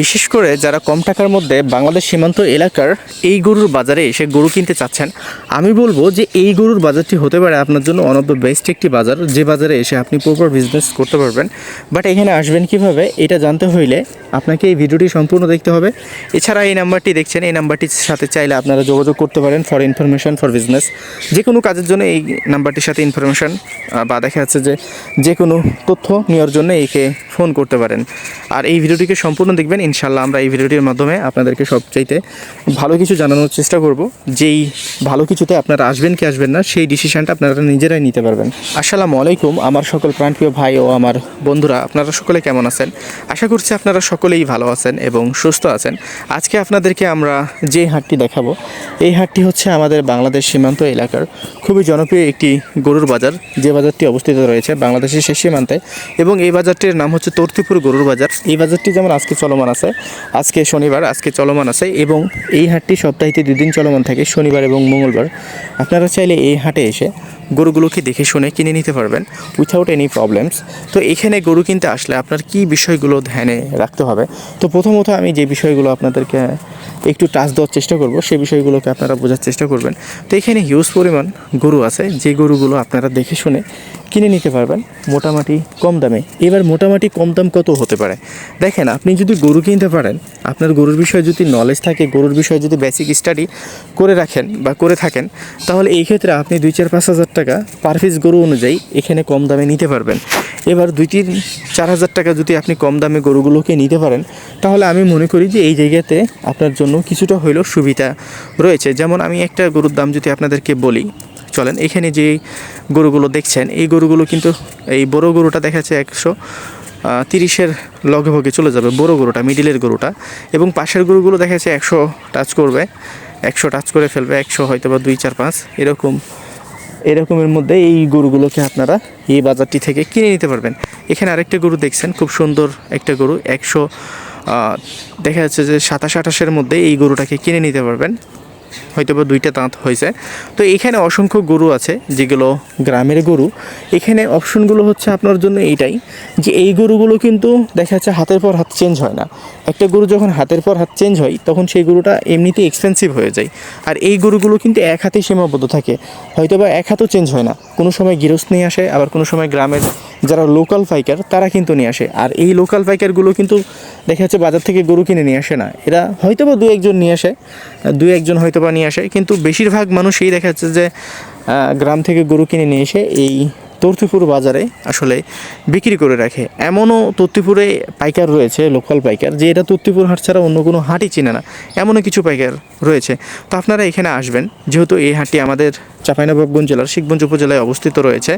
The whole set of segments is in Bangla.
বিশেষ করে যারা কম টাকার মধ্যে বাংলাদেশ সীমান্ত এলাকার এই গরুর বাজারে এসে গরু কিনতে চাচ্ছেন, আমি বলব যে এই গরুর বাজারটি হতে পারে আপনার জন্য ওয়ান অফ দ্য বেস্ট একটি বাজার, যে বাজারে এসে আপনি প্রপার বিজনেস করতে পারবেন। বাট এখানে আসবেন কীভাবে, এটা জানতে হইলে আপনাকে এই ভিডিওটি সম্পূর্ণ দেখতে হবে। এছাড়া এই নাম্বারটি দেখছেন, এই নাম্বারটির সাথে চাইলে আপনারা যোগাযোগ করতে পারেন ফর ইনফরমেশন ফর বিজনেস যে কোনো কাজের জন্য এই নাম্বারটির সাথে ইনফরমেশন বা দেখা যাচ্ছে যে যে কোনো তথ্য নেওয়ার জন্য একে ফোন করতে পারেন। আর এই ভিডিওটিকে সম্পূর্ণ দেখবেন ইনশাল্লাহ আমরা এই ভিডিওটির মাধ্যমে আপনাদেরকে সবচাইতে ভালো কিছু জানানোর চেষ্টা করব। যেই ভালো কিছুতে আপনারা আসবেন কি আসবেন না, সেই ডিসিশনটা আপনারা নিজেরাই নিতে পারবেন। আসসালামু আলাইকুম, আমার সকল প্রাণপ্রিয় ভাই ও আমার বন্ধুরা, আপনারা সকলে কেমন আছেন? আশা করছি আপনারা সকলেই ভালো আছেন এবং সুস্থ আছেন। আজকে আপনাদেরকে আমরা যে হাটটি দেখাবো, এই হাটটি হচ্ছে আমাদের বাংলাদেশ সীমান্ত এলাকার খুবই জনপ্রিয় একটি গরুর বাজার। যে বাজারটি অবস্থিত রয়েছে বাংলাদেশের শেষ সীমান্তে এবং এই বাজারটির নাম হচ্ছে তর্তিপুর গরুর বাজার। এই বাজারটি যেমন আজকে চলমান আছে। আজকে শনিবার, আজকে চলমান আছে এবং এই হাটটি সপ্তাহে দুই দিন চলমান থাকে, শনিবার এবং মঙ্গলবার। আপনারা চাইলে এই হাটে এসে গরুগুলোকে দেখে শুনে কিনে নিতে পারবেন উইথাউট এনি প্রবলেমস তো এখানে গরু কিনতে আসলে আপনার কি বিষয়গুলো ধ্যানে রাখতে হবে? তো প্রথমত আমি যে বিষয়গুলো আপনাদেরকে একটু টাচ দেওয়ার চেষ্টা করব সেই বিষয়গুলোকে আপনারা বোঝার চেষ্টা করবেন। তো এখানে হিউজ পরিমাণ গরু আছে, যে গরুগুলো আপনারা দেখে শুনে কিনে নিতে পারবেন, মোটামুটি কম দামে। এবার মোটামুটি কম দাম কত হতে পারে? দেখেন, আপনি যদি গরু কিনতে পারেন, আপনার গরুর বিষয়ে যদি নলেজ থাকে, গরুর বিষয়ে যদি বেসিক স্টাডি করে রাখেন বা করে থাকেন, তাহলে এই ক্ষেত্রে আপনি দুই চার পাঁচ হাজার টাকা পার পিস গরু অনুযায়ী এখানে কম দামে নিতে পারবেন। এবার দুই তিন চার হাজার টাকা যদি আপনি কম দামে গরুগুলোকে নিতে পারেন, তাহলে আমি মনে করি যে এই জায়গাতে আপনার জন্য কিছুটা হইলেও সুবিধা রয়েছে। যেমন আমি একটা গরুর দাম যদি আপনাদেরকে বলি, চলেন এখানে যে গরুগুলো দেখছেন, এই গরুগুলো কিন্তু এই বড় গরুটা দেখাচ্ছে একশো তিরিশের লগে ভগে চলে যাবে, বড় গরুটা মিডিলের গরুটা। এবং পাশের গরুগুলো দেখা যাচ্ছে একশো টাচ করবে, একশো টাচ করে ফেলবে, একশো হয়তো বা দুই, চার, পাঁচ, এরকম, এরকমের মধ্যে এই গরুগুলোকে আপনারা এই বাজারটি থেকে কিনে নিতে পারবেন। এখানে আরেকটা গরু দেখছেন, খুব সুন্দর একটা গরু, একশো দেখা যাচ্ছে যে সাতাশ, আঠাশের মধ্যে এই গরুটাকে কিনে নিতে পারবেন। হয়তো বা দুইটা দাঁত হয়েছে। তো এখানে অসংখ্য গরু আছে, যেগুলো গ্রামের গরু। এখানে অপশনগুলো হচ্ছে আপনার জন্য এইটাই, যে এই গরুগুলো কিন্তু দেখা যাচ্ছে হাতের পর হাত চেঞ্জ হয় না। একটা গরু যখন হাতের পর হাত চেঞ্জ হয়, তখন সেই গরুটা এমনিতেই এক্সপেন্সিভ হয়ে যায়। আর এই গরুগুলো কিন্তু এক হাতেই সীমাবদ্ধ থাকে। হয়তো বা এক হাতও চেঞ্জ হয় না। কোনো সময় গৃহস্থ নিয়ে আসে, আবার কোনো সময় গ্রামের যারা লোকাল পাইকার, তারা কিন্তু নিয়ে আসে। আর এই লোকাল পাইকারগুলো কিন্তু দেখা যাচ্ছে বাজার থেকে গরু কিনে নিয়ে আসে না। এরা হয়তো বা দু একজন নিয়ে আসে, দু একজন হয়তো বা নিয়ে আসে। কিন্তু বেশিরভাগ মানুষই দেখা যাচ্ছে যে গ্রাম থেকে গরু কিনে নিয়ে এসে এই তর্তিপুর বাজারে আসলে বিক্রি করে রাখে। এমনও তর্তিপুরে পাইকার রয়েছে, লোকাল পাইকার, যে এটা তর্তিপুর হাট ছাড়া অন্য কোনো হাটই চিনে না। এমনও কিছু পাইকার রয়েছে। তো আপনারা এখানে আসবেন, যেহেতু এই হাটটি আমাদের চাঁপাইনবাবগঞ্জ জেলার শিখগঞ্জ উপজেলায় অবস্থিত রয়েছে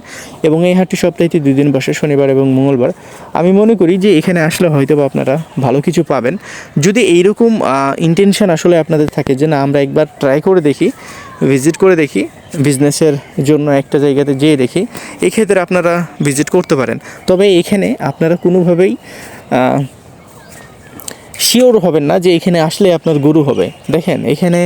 এবং এই হাটটি সপ্তাহে দুই দিন বসে, শনিবার এবং মঙ্গলবার। আমি মনে করি যে এখানে আসলে হয়তো আপনারা ভালো কিছু পাবেন। যদি এইরকম ইন্টেনশন আসলে আপনাদের থাকে যে না, আমরা একবার ট্রাই করে দেখি ভিজিট করে দেখি বিজনেসের জন্য একটা জায়গাতে যেয়ে দেখি, এক্ষেত্রে আপনারা ভিজিট করতে পারেন। তবে এখানে আপনারা কোনোভাবেই শিওর হবেন না যে এখানে আসলে আপনার গরু হবে। দেখেন, এখানে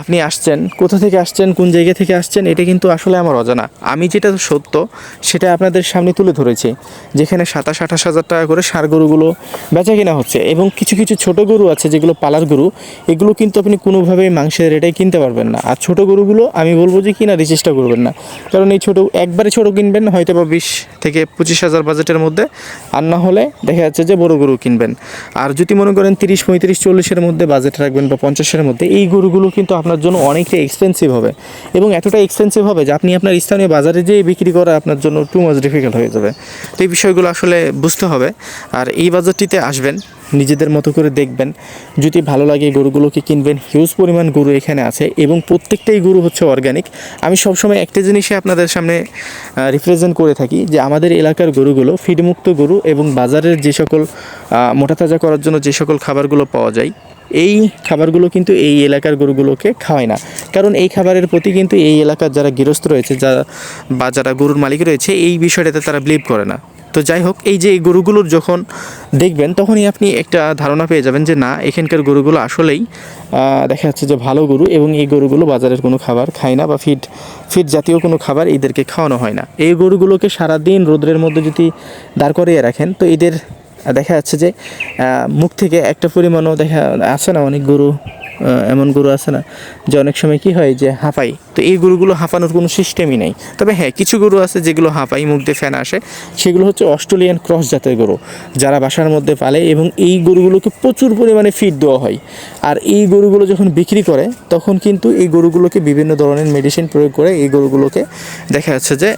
আপনি আসছেন, কোথা থেকে আসছেন, কোন জায়গা থেকে আসছেন, এটা কিন্তু আসলে আমার অজানা। আমি যেটা সত্য, সেটা আপনাদের সামনে তুলে ধরেছি। যেখানে সাতাশ, আঠাশ হাজার টাকা করে সার গরুগুলো বেচা কিনা হচ্ছে এবং কিছু কিছু ছোট গরু আছে, যেগুলো পালার গরু, এগুলো কিন্তু আপনি কোনোভাবেই মাংসের রেটে কিনতে পারবেন না। আর ছোট গরুগুলো আমি বলব যে কিনারই চেষ্টা করবেন না। কারণ এই ছোট, একবারে ছোট কিনবেন হয়তো বা বিশ থেকে পঁচিশ হাজার বাজেটের মধ্যে, আর না হলে দেখা যাচ্ছে যে বড় গরু কিনবেন। আর যদি মনে করেন তিরিশ, পঁয়ত্রিশ, চল্লিশের মধ্যে বাজেট রাখবেন বা পঞ্চাশের মধ্যে। এই গরুগুলো কিন্তু আপনার জন্য অনেকটা এক্সপেন্সিভ হবে। এবং এতটা এক্সপেন্সিভ হবে যে আপনি আপনার স্থানীয় বাজারে যেয়ে বিক্রি করা আপনার জন্য টু মাচ ডিফিকাল্ট হয়ে যাবে। তো এই বিষয়গুলো আসলে বুঝতে হবে। আর এই বাজারটিতে আসবেন। নিজেদের মতো করে দেখবেন। যদি ভালো লাগে গরুগুলোকে কিনবেন। হিউজ পরিমাণ গরু এখানে আছে এবং প্রত্যেকটাই গরু হচ্ছে অর্গানিক আমি সবসময় একটা জিনিসে আপনাদের সামনে রিপ্রেজেন্ট করে থাকি যে আমাদের এলাকার গরুগুলো ফিডমুক্ত গরু এবং বাজারের যে সকল মোটা তাজা করার জন্য যে সকল খাবারগুলো পাওয়া যায়, এই খাবারগুলো কিন্তু এই এলাকার গরুগুলোকে খাওয়ায় না। কারণ এই খাবারের প্রতি কিন্তু এই এলাকার যারা গৃহস্থ রয়েছে, যারা বা যারা গরুর মালিক রয়েছে, এই বিষয়টাতে তারা বিলিভ করে না। তো যাই হোক, এই যে এই গরুগুলোর যখন দেখবেন, তখনই আপনি একটা ধারণা পেয়ে যাবেন যে না, এখানকার গরুগুলো আসলেই দেখা যাচ্ছে যে ভালো গরু এবং এই গরুগুলো বাজারের কোনো খাবার খায় না বা ফিড ফিড জাতীয় কোনো খাবার এদেরকে খাওয়ানো হয় না। এই গরুগুলোকে সারাদিন রোদ্রের মধ্যে যদি দাঁড় করিয়ে রাখেন, তো এদের, দেখা যাচ্ছে যে মুখ থেকে একটা পরিমাণও দেখা, আছে না অনেক গরু এমন গরু আছে না যে অনেক সময় কি হয় যে হাঁপাই তো এই গরুগুলো হাঁপানোর কোনো সিস্টেমই নেই। তবে হ্যাঁ কিছু গরু আছে যেগুলো হাঁপাই মুখ দিয়ে ফ্যান আসে। সেগুলো হচ্ছে অস্ট্রেলিয়ান ক্রস জাতের গরু, যারা বাসার মধ্যে পালে এবং এই গরুগুলোকে প্রচুর পরিমাণে ফিড দেওয়া হয়। আর এই গরুগুলো যখন বিক্রি করে, তখন কিন্তু এই গরুগুলোকে বিভিন্ন ধরনের মেডিসিন প্রয়োগ করে এই গরুগুলোকে দেখা যাচ্ছে যে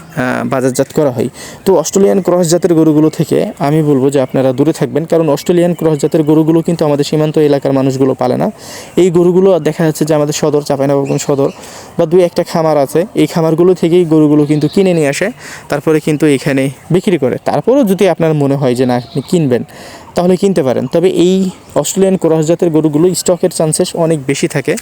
বাজারজাত করা হয়। তো অস্ট্রেলিয়ান ক্রস জাতের গরুগুলো থেকে আমি বলব যে আপনারা দূরে থাকবেন, কারণ অস্ট্রেলিয়ান ক্রস জাতের গরুগুলো কিন্তু আমাদের সীমান্ত এলাকার মানুষগুলো পালে না। এই গরুগুলো দেখা যাচ্ছে যে আমাদের সদর চাঁপাইনবাবগঞ্জ সদর বা দুই একটা খামার আছে। এই খামারগুলো থেকেই গরুগুলো কিন্তু কিনে নিয়ে আসে। তারপরে কিন্তু এখানে বিক্রি করে। তারপরেও যদি আপনার মনে হয় যে না, আপনি কিনবেন তাহলে কিনতে পারেন। তবে এই অস্ট্রেলিয়ান ক্রস জাতের গরুগুলো স্টকের চান্সেস অনেক বেশি থাকে।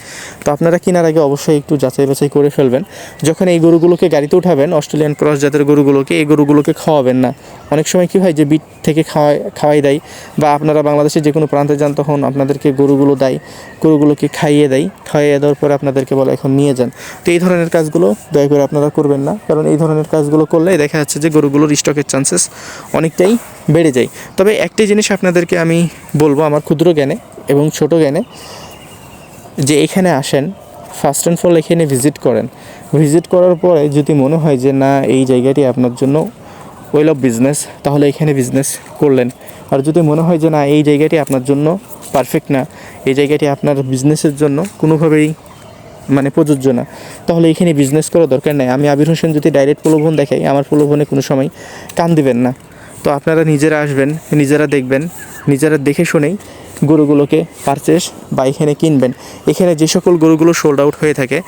তো আপনারা কেনার আগে অবশ্যই একটু যাচাই বাছাই করে ফেলবেন। যখন এই গরুগুলোকে গাড়িতে উঠাবেন, অস্ট্রেলিয়ান ক্রস জাতের গরুগুলোকে, এই গরুগুলোকে খাওয়াবেন না। অনেক সময় কী হয় যে বিট থেকে খাওয়াই খাওয়াই দেয় বা আপনারা বাংলাদেশের যে কোনো প্রান্তে যান, তখন আপনাদেরকে গরুগুলো দেয়, গরুগুলোকে খাইয়ে দেয়। খাইয়ে দেওয়ার পরে আপনাদেরকে বলে, এখন নিয়ে যান। তো এই ধরনের কাজগুলো দয়া করে আপনারা করবেন না। কারণ এই ধরনের কাজগুলো করলে দেখা যাচ্ছে যে গরুগুলোর স্টকের চান্সেস অনেকটাই বেড়ে যায়। তবে একটি জিনিস আপনাদেরকে আমি বলব আমার ক্ষুদ্র জ্ঞানে এবং ছোট জ্ঞানে, যে এখানে আসেন ফার্স্ট অ্যান্ড ফল এখানে ভিজিট করেন। ভিজিট করার পরে যদি মনে হয় যে, না, এই জায়গাটি আপনার জন্য ওয়েল অফ বিজনেস তাহলে এখানে বিজনেস করলেন। আর যদি মনে হয় যে, না, এই জায়গাটি আপনার জন্য পারফেক্ট না, এই জায়গাটি আপনার বিজনেসের জন্য কোনোভাবেই মানে প্রযোজ্য না, তাহলে এখানে বিজনেস করার দরকার নেই। আমি আবির হোসেন যদি ডাইরেক্ট প্রলোভন দেখাই, আমার প্রলোভনে কোনো সময় কান দিবেন না। তো আপনারা নিজেরা আসবেন, নিজেরা দেখবেন, নিজেরা দেখে শুনেই গরুগুলোকে পারচেস বা এখানে কিনবেন। এখানে যে সকল গরুগুলো সোল্ড আউট হয়ে থাকে,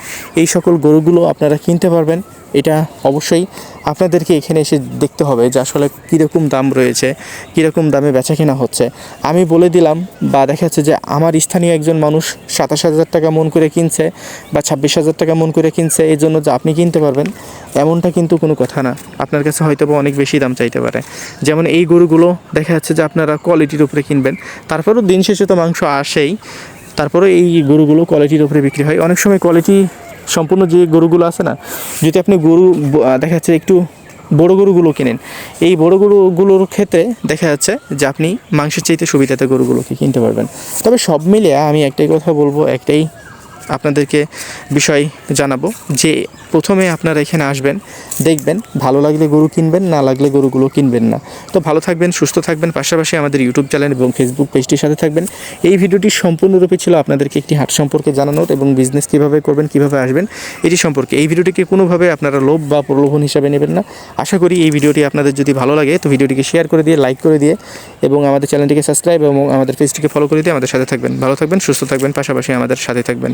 এই সকল গরুগুলো আপনারা কিনতে পারবেন। এটা অবশ্যই আপনাদেরকে এখানে এসে দেখতে হবে যে আসলে কীরকম দাম রয়েছে, কীরকম দামে বেচা কেনা হচ্ছে। আমি বলে দিলাম বা দেখা যাচ্ছে যে আমার স্থানীয় একজন মানুষ সাতাশ হাজার টাকা মন করে কিনছে বা ছাব্বিশ হাজার টাকা মন করে কিনছে এই জন্য যে আপনি কিনতে পারবেন, এমনটা কিন্তু কোনো কথা না। আপনার কাছে হয়তো বা অনেক বেশি দাম চাইতে পারে। যেমন এই গরুগুলো দেখা যাচ্ছে যে আপনারা কোয়ালিটির উপরে কিনবেন। তারপরেও দিন শেষে তো মাংস আসেই। তারপরে এই গরুগুলো কোয়ালিটির উপরে বিক্রি হয়। অনেক সময় কোয়ালিটি সম্পূর্ণ যে গরুগুলো আছে না, যদি আপনি গরু দেখা যাচ্ছে একটু বড় গরুগুলো কিনেন, এই বড় গরুগুলোর ক্ষেত্রে দেখা যাচ্ছে যে আপনি মাংসের চাইতে সুবিধাতে গরুগুলোকে কিনতে পারবেন। তবে সব মিলিয়ে আমি একটাই কথা বলব, একটাই আপনাদেরকে বিষয় জানাব যে প্রথমে আপনারা এখানে আসবেন, দেখবেন ভালো লাগলে গরু কিনবেন, না লাগলে গরুগুলো কিনবেন না। তো ভালো থাকবেন, সুস্থ থাকবেন, পাশাপাশি আমাদের ইউটিউব চ্যানেল এবং ফেসবুক পেজটির সাথে থাকবেন। এই ভিডিওটি সম্পূর্ণরূপে ছিল আপনাদেরকে একটি হাট সম্পর্কে জানানোর এবং বিজনেস কীভাবে করবেন, কীভাবে আসবেন, এটি সম্পর্কে। এই ভিডিওটিকে কোনোভাবে আপনারা লোভ বা প্রলোভন হিসাবে নেবেন না। আশা করি এই ভিডিওটি আপনাদের যদি ভালো লাগে, তো ভিডিওটিকে শেয়ার করে দিয়ে লাইক করে দিয়ে এবং আমাদের চ্যানেলটিকে সাবস্ক্রাইব এবং আমাদের পেজটিকে ফলো করে দিয়ে আমাদের সাথে থাকবেন। ভালো থাকবেন, সুস্থ থাকবেন, পাশাপাশি আমাদের সাথে থাকবেন।